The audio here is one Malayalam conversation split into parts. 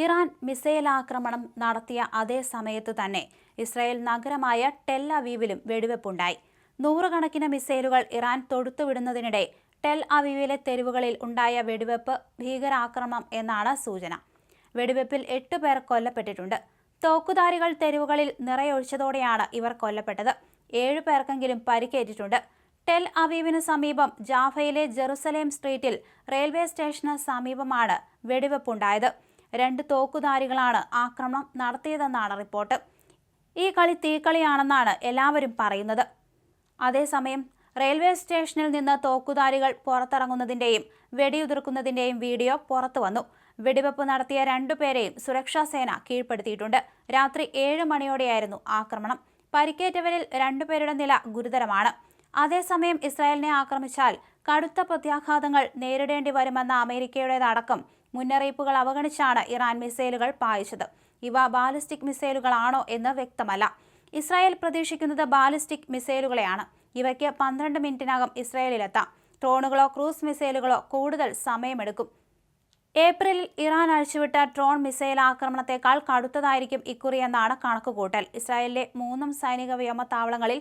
ഇറാൻ മിസൈൽ ആക്രമണം നടത്തിയ അതേ സമയത്ത് തന്നെ ഇസ്രായേൽ നഗരമായ ടെൽ അവീവിലും വെടിവെപ്പുണ്ടായി. നൂറുകണക്കിന് മിസൈലുകൾ ഇറാൻ തൊടുത്തുവിടുന്നതിനിടെ ടെൽ അവീവിലെ തെരുവുകളിൽ ഉണ്ടായ വെടിവെപ്പ് ഭീകരാക്രമണം എന്നാണ് സൂചന. വെടിവെപ്പിൽ എട്ട് പേർ കൊല്ലപ്പെട്ടിട്ടുണ്ട്. തോക്കുധാരികൾ തെരുവുകളിൽ നിറയൊഴിച്ചതോടെയാണ് ഇവർ കൊല്ലപ്പെട്ടത്. ഏഴു പേർക്കെങ്കിലും പരിക്കേറ്റിട്ടുണ്ട്. ടെൽ അവീവിന് സമീപം ജാഫയിലെ ജെറുസലേം സ്ട്രീറ്റിൽ റെയിൽവേ സ്റ്റേഷന് സമീപമാണ് വെടിവെപ്പുണ്ടായത്. രണ്ട് തോക്കുധാരികളാണ് ആക്രമണം നടത്തിയതെന്നാണ് റിപ്പോർട്ട്. ഈ കളി തീക്കളിയാണെന്നാണ് എല്ലാവരും പറയുന്നത്. അതേസമയം റെയിൽവേ സ്റ്റേഷനിൽ നിന്ന് തോക്കുധാരികൾ പുറത്തിറങ്ങുന്നതിന്റെയും വെടിയുതിർക്കുന്നതിന്റെയും വീഡിയോ പുറത്തു വന്നു. വെടിവെപ്പ് നടത്തിയ രണ്ടുപേരെയും സുരക്ഷാ സേന കീഴ്പ്പെടുത്തിയിട്ടുണ്ട്. രാത്രി ഏഴ് മണിയോടെയായിരുന്നു ആക്രമണം. പരിക്കേറ്റവരിൽ രണ്ടുപേരുടെ നില ഗുരുതരമാണ്. അതേസമയം ഇസ്രായേലിനെ ആക്രമിച്ചാൽ കടുത്ത പ്രത്യാഘാതങ്ങൾ നേരിടേണ്ടി വരുമെന്ന അമേരിക്കയുടേതടക്കം മുന്നറിയിപ്പുകൾ അവഗണിച്ചാണ് ഇറാൻ മിസൈലുകൾ പായിച്ചത്. ഇവ ബാലിസ്റ്റിക് മിസൈലുകളാണോ എന്ന് വ്യക്തമല്ല. ഇസ്രായേൽ പ്രതീക്ഷിക്കുന്നത് ബാലിസ്റ്റിക് മിസൈലുകളെയാണ്. ഇവയ്ക്ക് പന്ത്രണ്ട് മിനിറ്റിനകം ഇസ്രായേലിലെത്താം. ഡ്രോണുകളോ ക്രൂസ് മിസൈലുകളോ കൂടുതൽ സമയമെടുക്കും. ഏപ്രിലിൽ ഇറാൻ അഴിച്ചുവിട്ട ഡ്രോൺ മിസൈൽ ആക്രമണത്തെക്കാൾ കടുത്തതായിരിക്കും ഇക്കുറിയെന്നാണ് കണക്കുകൂട്ടൽ. ഇസ്രായേലിലെ മൂന്നും സൈനിക വ്യോമത്താവളങ്ങളിൽ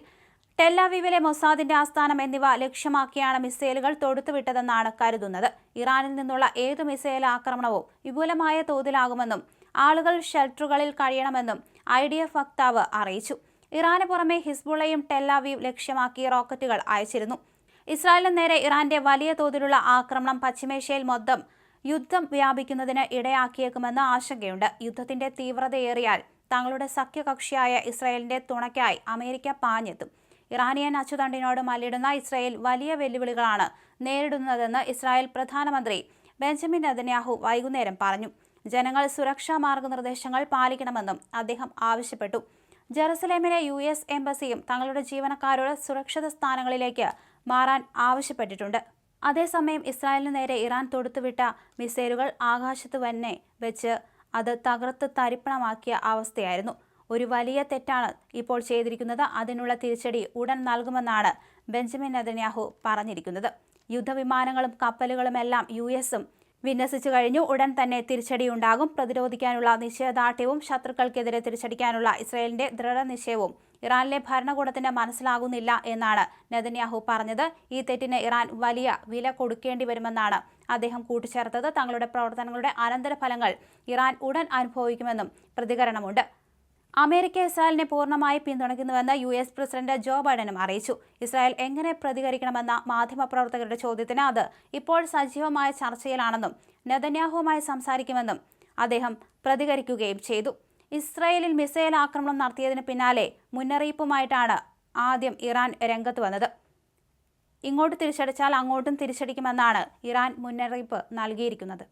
ടെല്ലാവിവിലെ മൊസാദിന്റെ ആസ്ഥാനം എന്നിവ ലക്ഷ്യമാക്കിയാണ് മിസൈലുകൾ തൊടുത്തുവിട്ടതെന്നാണ് കരുതുന്നത്. ഇറാനിൽ നിന്നുള്ള ഏതു മിസൈൽ ആക്രമണവും വിപുലമായ തോതിലാകുമെന്നും ആളുകൾ ഷെൽട്ടറുകളിൽ കഴിയണമെന്നും ഐ ഡി എഫ് വക്താവ് അറിയിച്ചു. ഇറാന് പുറമെ ഹിസ്ബുള്ളയും ടെല്ലാവീവ് ലക്ഷ്യമാക്കി റോക്കറ്റുകൾ അയച്ചിരുന്നു. ഇസ്രായേലിന് നേരെ ഇറാന്റെ വലിയ തോതിലുള്ള ആക്രമണം പശ്ചിമേഷ്യയിൽ മൊത്തം യുദ്ധം വ്യാപിക്കുന്നതിന് ഇടയാക്കിയേക്കുമെന്ന് ആശങ്കയുണ്ട്. യുദ്ധത്തിന്റെ തീവ്രതയേറിയാൽ തങ്ങളുടെ സഖ്യകക്ഷിയായ ഇസ്രായേലിന്റെ തുണയ്ക്കായി അമേരിക്ക പാഞ്ഞെത്തും. ഇറാനിയൻ അച്ചുതണ്ടിനോട് മല്ലിടുന്ന ഇസ്രായേൽ വലിയ വെല്ലുവിളികളാണ് നേരിടുന്നതെന്ന് ഇസ്രായേൽ പ്രധാനമന്ത്രി ബെഞ്ചമിൻ നദന്യാഹു വൈകുന്നേരം പറഞ്ഞു. ജനങ്ങൾ സുരക്ഷാ മാർഗനിർദ്ദേശങ്ങൾ പാലിക്കണമെന്നും അദ്ദേഹം ആവശ്യപ്പെട്ടു. ജെറുസലേമിലെ യു എസ് എംബസിയും തങ്ങളുടെ ജീവനക്കാരോട് സുരക്ഷിത സ്ഥാനങ്ങളിലേക്ക് മാറാൻ ആവശ്യപ്പെട്ടിട്ടുണ്ട്. അതേസമയം ഇസ്രായേലിന് നേരെ ഇറാൻ തൊടുത്തുവിട്ട മിസൈലുകൾ ആകാശത്ത് തന്നെ വെച്ച് അത് തകർത്ത് തരിപ്പണമാക്കിയ അവസ്ഥയായിരുന്നു. ഒരു വലിയ തെറ്റാണ് ഇപ്പോൾ ചെയ്തിരിക്കുന്നത്. അതിനുള്ള തിരിച്ചടി ഉടൻ നൽകുമെന്നാണ് ബെഞ്ചമിൻ നദന്യാഹു പറഞ്ഞിരിക്കുന്നത്. യുദ്ധവിമാനങ്ങളും കപ്പലുകളുമെല്ലാം യു എസും വിന്യസിച്ചു കഴിഞ്ഞു. ഉടൻ തന്നെ തിരിച്ചടിയുണ്ടാകും. പ്രതിരോധിക്കാനുള്ള നിശ്ചയദാർഢ്യവും ശത്രുക്കൾക്കെതിരെ തിരിച്ചടിക്കാനുള്ള ഇസ്രായേലിന്റെ ദൃഢനിശ്ചയവും ഇറാനിലെ ഭരണകൂടത്തിന് മനസ്സിലാകുന്നില്ല എന്നാണ് നെതന്യാഹു പറഞ്ഞത്. ഈ തെറ്റിന് ഇറാൻ വലിയ വില കൊടുക്കേണ്ടി വരുമെന്നാണ് അദ്ദേഹം കൂട്ടിച്ചേർത്തത്. തങ്ങളുടെ പ്രവർത്തനങ്ങളുടെ അനന്തരഫലങ്ങൾ ഇറാൻ ഉടൻ അനുഭവിക്കുമെന്നും പ്രതികരണമുണ്ട്. അമേരിക്ക ഇസ്രായേലിനെ പൂർണമായി പിന്തുണയ്ക്കുന്നുവെന്ന് യു എസ് പ്രസിഡന്റ് ജോ ബൈഡനും അറിയിച്ചു. ഇസ്രായേൽ എങ്ങനെ പ്രതികരിക്കണമെന്ന മാധ്യമപ്രവർത്തകരുടെ ചോദ്യത്തിന് അത് ഇപ്പോൾ സജീവമായ ചർച്ചയിലാണെന്നും നെതന്യാഹുവുമായി സംസാരിക്കുമെന്നും അദ്ദേഹം പ്രതികരിക്കുകയും ചെയ്തു. ഇസ്രായേലിൽ മിസൈൽ ആക്രമണം നടത്തിയതിന് പിന്നാലെ മുന്നറിയിപ്പുമായിട്ടാണ് ആദ്യം ഇറാൻ രംഗത്ത് വന്നത്. ഇങ്ങോട്ട് തിരിച്ചടിച്ചാൽ അങ്ങോട്ടും തിരിച്ചടിക്കുമെന്നാണ് ഇറാൻ മുന്നറിയിപ്പ് നൽകിയിരിക്കുന്നത്.